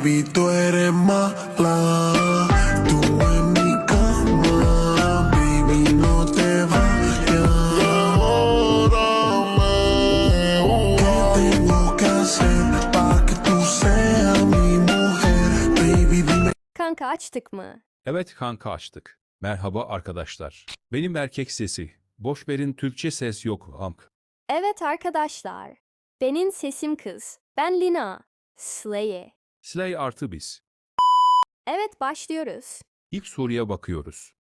Baby, tú eres mala, tú en mi cama, baby, no te vayas. ¿Qué tengo que hacer para que tú seas mi mujer? Baby, dime Kanka açtık mı? Evet kanka açtık. Merhaba arkadaşlar. Benim erkek sesi. Boş verin Türkçe ses yok amk. Evet arkadaşlar. Benim sesim kız. Ben Lina. Slay. Slay artı biz. Evet başlıyoruz. İlk soruya bakıyoruz.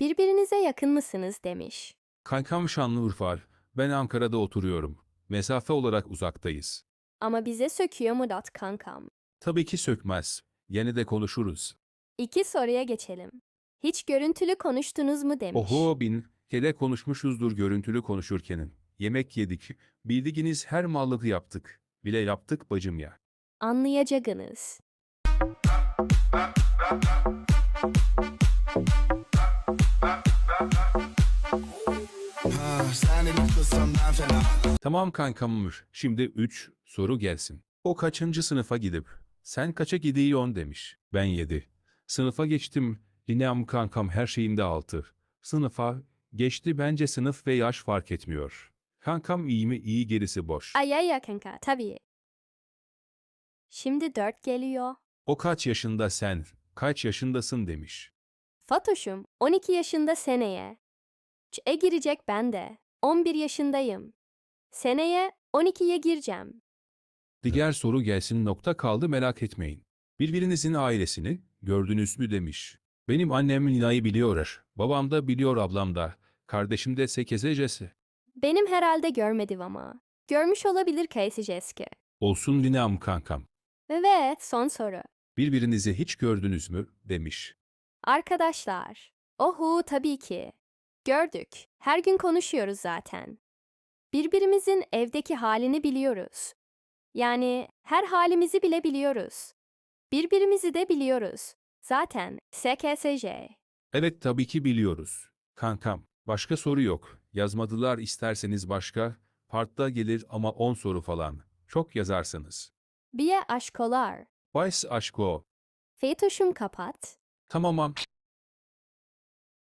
Birbirinize yakın mısınız demiş. Kankam Şanlıurfa, ben Ankara'da oturuyorum. Mesafe olarak uzaktayız. Ama bize söküyor mu dat kankam? Tabii ki sökmez. Yine de konuşuruz. İki soruya geçelim. Hiç görüntülü konuştunuz mu demiş. Oho bin, kere konuşmuşuzdur görüntülü konuşurkenin. Yemek yedik, bildiğiniz her mallığı yaptık. Bile yaptık bacım ya. Fena Tamam kankammış. Şimdi 3 soru gelsin. O kaçıncı sınıfa gidip sen kaça gidiyorsun demiş. Ben 7. Sınıfa geçtim. Lineam kankam her şeyimde 6. Sınıfa geçti bence sınıf ve yaş fark etmiyor. Kankam iyi mi iyi gerisi boş. Ay ay ya kanka tabii. Şimdi dört geliyor. O kaç yaşında sen? Kaç yaşındasın demiş. Fatoş'um 12 yaşında seneye. Ç'e girecek ben de. 11 yaşındayım. Seneye 12'ye gireceğim. Diğer soru gelsin nokta kaldı merak etmeyin. Birbirinizin ailesini gördünüz mü demiş. Benim annem Lina'yı biliyor. Babam da biliyor ablam da. Kardeşim de sekezecesi. Benim herhalde görmedim ama. Görmüş olabilir Kaysi Jeske. Olsun Lina'm kankam. Evet son soru. Birbirinizi hiç gördünüz mü demiş. Arkadaşlar. Ohu tabii ki. Gördük. Her gün konuşuyoruz zaten. Birbirimizin evdeki halini biliyoruz. Yani her halimizi bile biliyoruz. Birbirimizi de biliyoruz. Zaten SKSJ. Evet tabii ki biliyoruz. Kankam. Başka soru yok. Yazmadılar isterseniz başka. Partta gelir ama 10 soru falan. Çok yazarsınız. Biye aşkolar. Bays aşko. Feytoşum kapat. Tamamam.